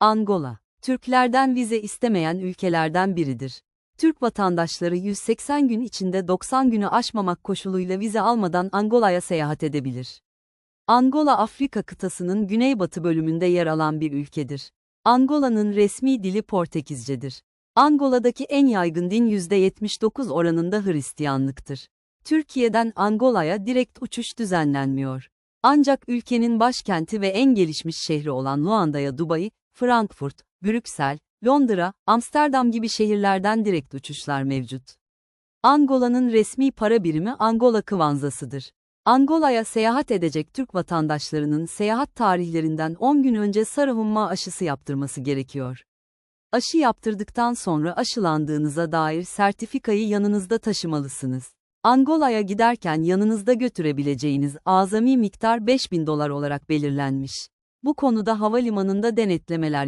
Angola, Türklerden vize istemeyen ülkelerden biridir. Türk vatandaşları 180 gün içinde 90 günü aşmamak koşuluyla vize almadan Angola'ya seyahat edebilir. Angola Afrika kıtasının güneybatı bölümünde yer alan bir ülkedir. Angola'nın resmi dili Portekizcedir. Angola'daki en yaygın din %79 oranında Hristiyanlıktır. Türkiye'den Angola'ya direkt uçuş düzenlenmiyor. Ancak ülkenin başkenti ve en gelişmiş şehri olan Luanda'ya Dubai, Frankfurt, Brüksel, Londra, Amsterdam gibi şehirlerden direkt uçuşlar mevcut. Angola'nın resmi para birimi Angola kıvanzasıdır. Angola'ya seyahat edecek Türk vatandaşlarının seyahat tarihlerinden 10 gün önce sarı aşısı yaptırması gerekiyor. Aşı yaptırdıktan sonra aşılandığınıza dair sertifikayı yanınızda taşımalısınız. Angola'ya giderken yanınızda götürebileceğiniz azami miktar 5000 dolar olarak belirlenmiş. Bu konuda havalimanında denetlemeler